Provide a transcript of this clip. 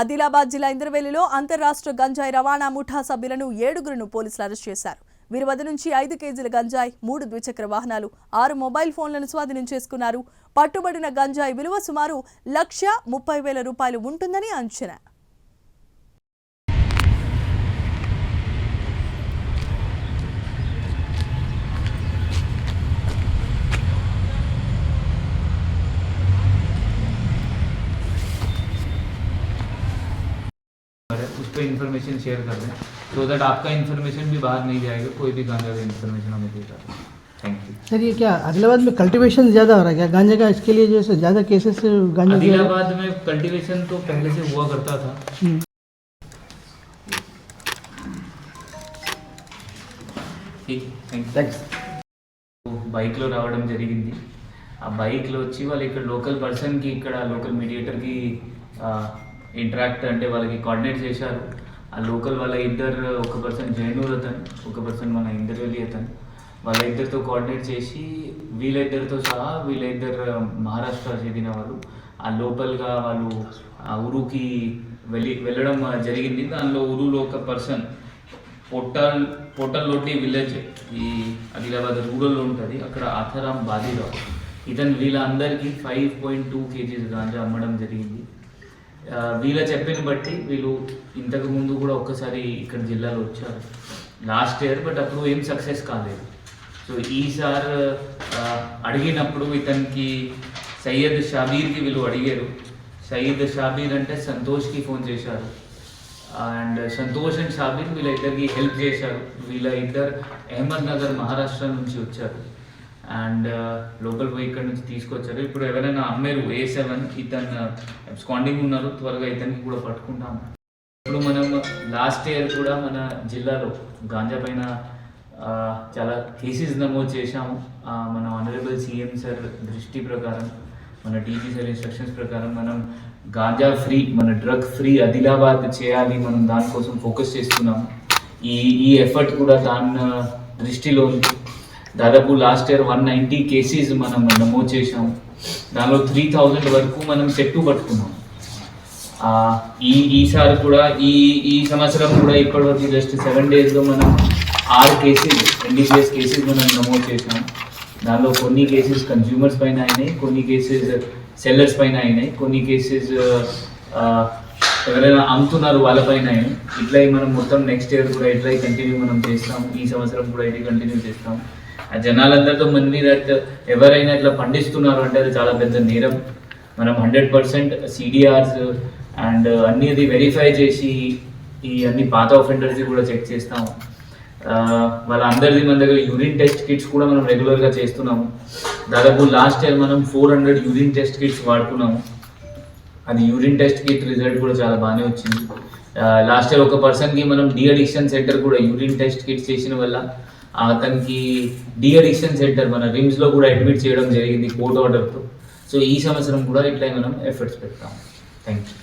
ఆదిలాబాద్ జిల్లా ఇంద్రవెల్లిలో అంతర్రాష్ట్ర గంజాయి రవాణా ముఠా సభ్యులను ఏడుగురును పోలీసులు అరెస్ట్ చేశారు. వీరి వద్ద నుంచి ఐదు కేజీల గంజాయి మూడు ద్విచక్ర వాహనాలు ఆరు మొబైల్ ఫోన్లను స్వాధీనం చేసుకున్నారు. పట్టుబడిన గంజాయి విలువ సుమారు లక్ష ముప్పై వేల రూపాయలు ఉంటుందని అంచనా. उस पर इन्फॉर्मेशन शेयर कर दें सो दैट आपका इन्फॉर्मेशन भी बाहर नहीं जाएगा कोई भी गांजा का इन्फॉर्मेशन हमें देगा थैंक यू सर ये क्या आदिलाबाद में कल्टीवेशन ज़्यादा हो रहा है क्या गांजे का इसके लिए जो है ज़्यादा केसेस गांजे के- आदिलाबाद में कल्टीवेशन तो पहले से हुआ करता था हम्म, ठीक थैंक యూ బైక్లో రావడం జరిగింది ఆ బైక్లో వచ్చి వాళ్ళు ఇక్కడ లోకల్ పర్సన్కి ఇక్కడ లోకల్ మీడియేటర్కి ఇంటరాక్ట్ అంటే వాళ్ళకి కోఆర్డినేట్ చేశారు. ఆ లోకల్ వాళ్ళ ఇద్దరు ఒక పర్సన్ జైనూర్ అతను ఒక పర్సన్ మన ఇందర్వెల్లి అతను. వాళ్ళ ఇద్దరితో కోఆర్డినేట్ చేసి వీళ్ళిద్దరితో సహా వీళ్ళిద్దరు మహారాష్ట్ర చెందిన వాళ్ళు. ఆ లోపల్గా వాళ్ళు ఆ ఊరుకి వెళ్ళి వెళ్ళడం జరిగింది. దానిలో ఊరులో ఒక పర్సన్ పొట్టల్ పొట్టల్లోటి విలేజ్ ఈ ఆదిలాబాద్ రూరల్లో ఉంటుంది. అక్కడ ఆథరాం బాదీరావు ఇతను వీళ్ళందరికీ five point two KGs ganja అమ్మడం జరిగింది. వీళ్ళ చెప్పిన బట్టి వీళ్ళు ఇంతకు ముందు కూడా ఒక్కసారి ఇక్కడ జిల్లాలో వచ్చారు. లాస్ట్ ఇయర్ బట్ అప్పుడు ఏం సక్సెస్ కాలేదు. సో ఈసారి అడిగినప్పుడు ఇతనికి సయ్యద్ షాబీర్కి వీళ్ళు అడిగారు. సయ్యద్ షాబీర్ అంటే సంతోష్కి ఫోన్ చేశారు. అండ్ సంతోష్ అండ్ షాబీర్ వీళ్ళ ఇద్దరికి హెల్ప్ చేశారు. వీళ్ళ ఇద్దరు అహ్మద్ నగర్ మహారాష్ట్ర నుంచి వచ్చారు. అండ్ లోకల్ uh, పోయి ఇక్కడ నుంచి తీసుకొచ్చారు. ఇప్పుడు ఎవరైనా అమ్మారు ఏ సెవెన్ ఇతను uh, స్కాండింగ్ ఉన్నారు. త్వరగా ఇతనికి కూడా పట్టుకుంటాము ఇప్పుడు మనం లాస్ట్ ఇయర్ కూడా మన జిల్లాలో గాంజా పైన చాలా కేసెస్ నమోదు చేశాము. మన ఆనరబుల్ సీఎం సార్ దృష్టి ప్రకారం మన డీజీ సార్ ఇన్స్ట్రక్షన్స్ ప్రకారం మనం గాంజా ఫ్రీ మన డ్రగ్ ఫ్రీ ఆదిలాబాద్ చేయాలి మనం దానికోసం ఫోకస్ చేస్తున్నాము. ఈ ఈ ఎఫర్ట్ కూడా దాని uh, దృష్టిలో ఉంది దాదాపు last year one ninety cases మనం నమోదు చేసాం దానిలో త్రీ థౌజండ్ వరకు మనం చెట్టు పట్టుకున్నాం. ఈ ఈసారి కూడా ఈ ఈ సంవత్సరం కూడా ఇప్పటివరకు జస్ట్ సెవెన్ డేస్లో మనం ఆరు కేసెస్ ఎన్డీపీఎస్ కేసెస్ మనం నమోదు చేసాం దానిలో కొన్ని కేసెస్ కన్జ్యూమర్స్ పైన అయినాయి కొన్ని కేసెస్ సెల్లర్స్ పైన అయినాయి కొన్ని కేసెస్ ఎవరైనా అమ్ముతున్నారు వాళ్ళపైన ఇట్లా మనం మొత్తం నెక్స్ట్ ఇయర్ కూడా ఇట్లా కంటిన్యూ మనం చేస్తాం. ఈ సంవత్సరం కూడా ఇది కంటిన్యూ చేస్తాం. ఆ జనాలందరితో మన దట్ ఎవరైనా ఇట్లా పండిస్తున్నారు అంటే అది చాలా పెద్ద నేరం. మనం హండ్రెడ్ పర్సెంట్ సిడిఆర్స్ అండ్ అన్ని అది వెరిఫై చేసి ఈ అన్ని పాత ఆఫెండర్స్ కూడా చెక్ చేస్తాము. వాళ్ళందరిది మన దగ్గర యూరిన్ టెస్ట్ కిట్స్ కూడా మనం రెగ్యులర్గా చేస్తున్నాము. దాదాపు లాస్ట్ ఇయర్ మనం four hundred urine test kits వాడుకున్నాము. అది యూరిన్ టెస్ట్ కిట్ రిజల్ట్ కూడా చాలా బాగానే వచ్చింది. లాస్ట్ ఇయర్ ఒక పర్సన్కి మనం డి అడిక్షన్ సెంటర్ కూడా యూరిన్ టెస్ట్ కిట్స్ చేసిన వల్ల అతనికి డి అడిక్షన్ సెంటర్ మన రిమ్స్లో కూడా అడ్మిట్ చేయడం జరిగింది కోర్ట్ ఆర్డర్తో. సో ఈ సంవత్సరం కూడా ఇట్లా మనం ఎఫర్ట్స్ పెడతాం. Thank you